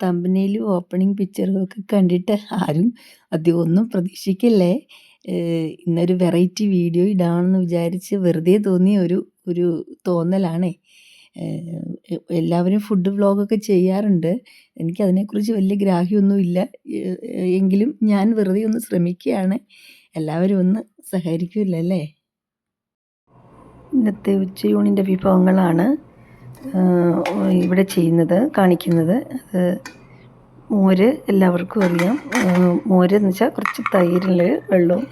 തമ്പനയിലും opening പിക്ചറും ഒക്കെ കണ്ടിട്ട് ആരും അധികം ഒന്നും പ്രതീക്ഷിക്കല്ലേ? ഇന്നൊരു വെറൈറ്റി വീഡിയോ ഇടാമെന്ന് വിചാരിച്ച് വെറുതെ തോന്നിയ ഒരു ഒരു തോന്നലാണേ. എല്ലാവരും ഫുഡ് വ്ളോഗൊക്കെ ചെയ്യാറുണ്ട്. എനിക്കതിനെക്കുറിച്ച് വലിയ ഗ്രാഹ്യമൊന്നുമില്ല എങ്കിലും ഞാൻ വെറുതെ ഒന്ന് ശ്രമിക്കുകയാണ്. എല്ലാവരും ഒന്ന് സഹകരിക്കില്ലല്ലേ ഇന്നത്തെ ഉച്ചയൂണിന്റെ വിഭവങ്ങളാണ് ഇവിടെ ചെയ്യുന്നത് കാണിക്കുന്നത്. അത് മോര് എല്ലാവർക്കും അറിയാം. മോര് എന്ന് വെച്ചാൽ കുറച്ച് തൈരിൽ വെള്ളവും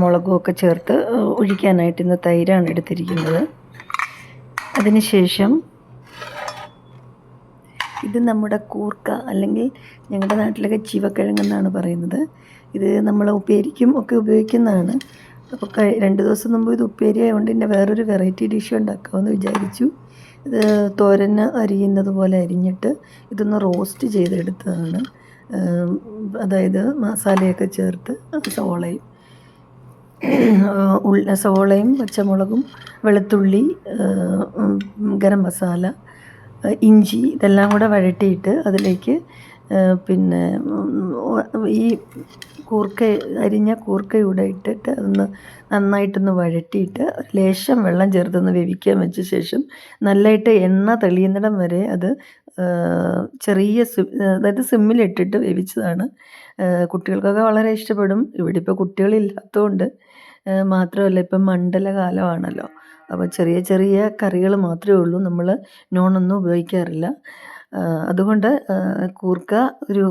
മുളകും ഒക്കെ ചേർത്ത് ഒഴിക്കാനായിട്ട് ഇന്ന് തൈരാണ് എടുത്തിരിക്കുന്നത്. അതിനുശേഷം ഇത് നമ്മുടെ കൂർക്ക അല്ലെങ്കിൽ ഞങ്ങളുടെ നാട്ടിലൊക്കെ ചീവക്കിഴങ്ങെന്നാണ് പറയുന്നത്. ഇത് നമ്മൾ ഉപ്പേരിക്കും ഒക്കെ ഉപയോഗിക്കുന്നതാണ്. അപ്പോൾ രണ്ട് ദിവസം മുമ്പ് ഇത് ഉപ്പേരി ആയതുകൊണ്ട് എന്റെ വേറൊരു വെറൈറ്റി ഡിഷ് ഉണ്ടാക്കാമെന്ന് വിചാരിച്ചു. ഇത് തോരന് അരിയുന്നത് പോലെ അരിഞ്ഞിട്ട് ഇതൊന്ന് റോസ്റ്റ് ചെയ്തെടുത്തതാണ്. അതായത് മസാലയൊക്കെ ചേർത്ത് സവോളയും സവോളയും പച്ചമുളകും വെളുത്തുള്ളി ഗരം മസാല ഇഞ്ചി ഇതെല്ലാം കൂടെ വഴറ്റിയിട്ട് അതിലേക്ക് പിന്നെ ഈ കൂർക്ക അരിഞ്ഞ കൂർക്കയൂടെ ഇട്ടിട്ട് ഒന്ന് നന്നായിട്ടൊന്ന് വഴറ്റിയിട്ട് ലേശം വെള്ളം ചേർത്തൊന്ന് വേവിക്കാൻ വെച്ച ശേഷം നല്ലതായിട്ട് എണ്ണ തെളിയുന്നിടം വരെ അത് ചെറിയ അതായത് സിമ്മിലിട്ടിട്ട് വേവിച്ചതാണ്. കുട്ടികൾക്കൊക്കെ വളരെ ഇഷ്ടപ്പെടും. ഇവിടെ ഇപ്പോൾ കുട്ടികളില്ലാത്തതുകൊണ്ട് മാത്രമല്ല ഇപ്പം മണ്ഡല കാലമാണല്ലോ. അപ്പോൾ ചെറിയ ചെറിയ കറികൾ മാത്രമേ ഉള്ളൂ. നമ്മൾ നോണൊന്നും ഉപയോഗിക്കാറില്ല. അതുകൊണ്ട് കൂർക്ക ഒരു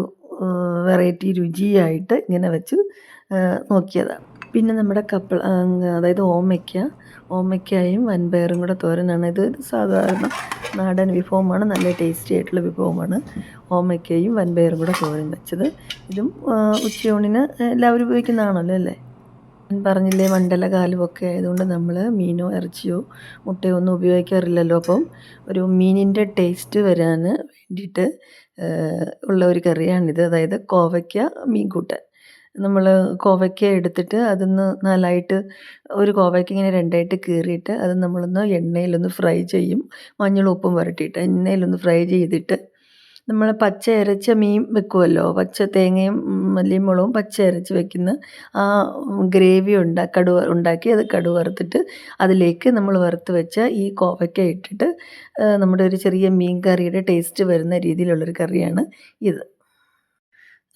വെറൈറ്റി രുചിയായിട്ട് ഇങ്ങനെ വെച്ച് നോക്കിയതാണ്. പിന്നെ നമ്മുടെ കപ്പ അതായത് ഓമയ്ക്ക ഓമയ്ക്കായും വൻപയറും കൂടെ തോരനാണ്. ഇത് സാധാരണ നാടൻ വിഭവമാണ് നല്ല ടേസ്റ്റി ആയിട്ടുള്ള വിഭവമാണ്. ഓമയ്ക്കയും വൻപയറും കൂടെ തോരൻ വെച്ചത്. ഇതും ഉച്ചയൂണിന് എല്ലാവരും ഉപയോഗിക്കുന്നതാണല്ലോ അല്ലേ? പറഞ്ഞില്ലേ മണ്ഡല കാലുമൊക്കെ ആയതുകൊണ്ട് നമ്മൾ മീനോ ഇറച്ചിയോ മുട്ടയോ ഒന്നും ഉപയോഗിക്കാറില്ലല്ലോ. അപ്പം ഒരു മീനിന്റെ ടേസ്റ്റ് വരാൻ വേണ്ടിയിട്ട് ഉള്ള ഒരു കറിയാണിത്. അതായത് കോവയ്ക്ക മീൻ കൂട്ടാൻ നമ്മൾ കോവയ്ക്ക എടുത്തിട്ട് അതൊന്ന് നാലായിട്ട് ഒരു കോവയ്ക്ക ഇങ്ങനെ രണ്ടായിട്ട് കീറിയിട്ട് അത് നമ്മളൊന്ന് എണ്ണയിലൊന്ന് ഫ്രൈ ചെയ്യും. മഞ്ഞളും ഉപ്പും പുരട്ടിയിട്ട് എണ്ണയിലൊന്ന് ഫ്രൈ ചെയ്തിട്ട് നമ്മൾ പച്ച അരച്ച മീൻ വെക്കുമല്ലോ പച്ച തേങ്ങയും മല്ലിയും മുളകും പച്ച അരച്ച് വെക്കുന്ന ആ ഗ്രേവി ഉണ്ടാ കടുവ ഉണ്ടാക്കി അത് കടുവ വറുത്തിട്ട് അതിലേക്ക് നമ്മൾ വറുത്ത് വെച്ച ഈ കോവയ്ക്ക ഇട്ടിട്ട് നമ്മുടെ ഒരു ചെറിയ മീൻ കറിയുടെ ടേസ്റ്റ് വരുന്ന രീതിയിലുള്ളൊരു കറിയാണ് ഇത്.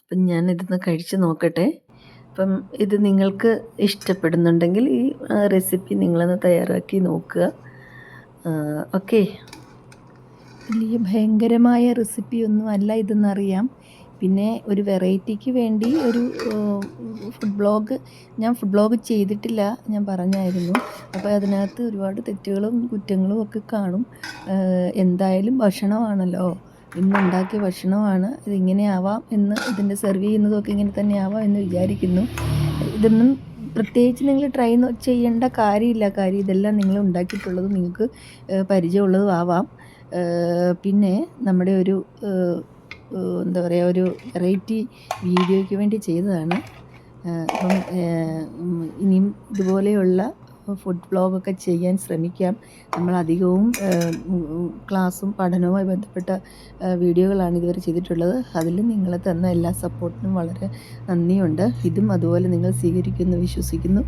അപ്പം ഞാൻ ഇതൊന്ന് കഴിച്ച് നോക്കട്ടെ. അപ്പം ഇത് നിങ്ങൾക്ക് ഇഷ്ടപ്പെടുന്നുണ്ടെങ്കിൽ ഈ റെസിപ്പി നിങ്ങളൊന്ന് തയ്യാറാക്കി നോക്കുക. ഓക്കെ. വലിയ ഭയങ്കരമായ റെസിപ്പി ഒന്നും അല്ല ഇതെന്നറിയാം പിന്നെ ഒരു വെറൈറ്റിക്ക് വേണ്ടി ഒരു ഫുഡ് ബ്ലോഗ് ഞാൻ ഫുഡ് ബ്ലോഗ് ചെയ്തിട്ടില്ല ഞാൻ പറഞ്ഞായിരുന്നു. അപ്പോൾ അതിനകത്ത് ഒരുപാട് തെറ്റുകളും കുറ്റങ്ങളും ഒക്കെ കാണും. എന്തായാലും ഭക്ഷണമാണല്ലോ. ഇന്നുണ്ടാക്കിയ ഭക്ഷണമാണ്. ഇതിങ്ങനെ ആവാം എന്ന് ഇതിന്റെ സെർവ് ചെയ്യുന്നതൊക്കെ ഇങ്ങനെ തന്നെ ആവാം എന്ന് വിചാരിക്കുന്നു. ഇതൊന്നും പ്രത്യേകിച്ച് നിങ്ങൾ ട്രൈ ചെയ്യേണ്ട കാര്യമില്ല. കാര്യം ഇതെല്ലാം നിങ്ങൾ ഉണ്ടാക്കിയിട്ടുള്ളതും നിങ്ങൾക്ക് പരിചയമുള്ളതും ആവാം. പിന്നെ നമ്മുടെ ഒരു എന്താ പറയുക ഒരു വെറൈറ്റി വീഡിയോയ്ക്ക് വേണ്ടി ചെയ്തതാണ്. അപ്പം ഇനിയും ഇതുപോലെയുള്ള ഫുഡ് ബ്ലോഗൊക്കെ ചെയ്യാൻ ശ്രമിക്കാം. നമ്മൾ അധികവും ക്ലാസ്സും പഠനവുമായി ബന്ധപ്പെട്ട വീഡിയോകളാണ് ഇതുവരെ ചെയ്തിട്ടുള്ളത്. അതിൽ നിങ്ങൾ തന്ന എല്ലാ സപ്പോർട്ടിനും വളരെ നന്ദിയുണ്ട്. ഇതും അതുപോലെ നിങ്ങൾ സ്വീകരിക്കുന്നു വിശ്വസിക്കുന്നു.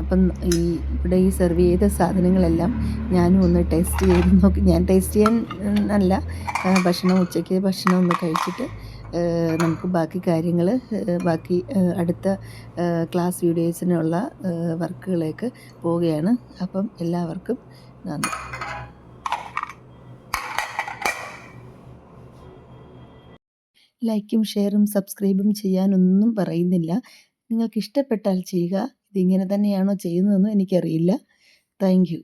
അപ്പം ഈ ഇവിടെ ഈ സെർവ് ചെയ്ത സാധനങ്ങളെല്ലാം ഞാനും ഒന്ന് ടേസ്റ്റ് ചെയ്ത് നോക്കി. ഞാൻ ടേസ്റ്റ് ചെയ്യാൻ അല്ല ഭക്ഷണം ഉച്ചയ്ക്ക് ഭക്ഷണം ഒന്ന് കഴിച്ചിട്ട് നമുക്ക് ബാക്കി കാര്യങ്ങൾ ബാക്കി അടുത്ത ക്ലാസ് വീഡിയോസിനുള്ള വർക്കുകളിലേക്ക് പോവുകയാണ്. അപ്പം എല്ലാവർക്കും നന്ദി. ലൈക്കും ഷെയറും സബ്സ്ക്രൈബും ചെയ്യാനൊന്നും പറയുന്നില്ല. നിങ്ങൾക്ക് ഇഷ്ടപ്പെട്ടാൽ ചെയ്യുക. ഇതിങ്ങനെ തന്നെയാണോ ചെയ്യുന്നതെന്ന് എനിക്കറിയില്ല. Thank you.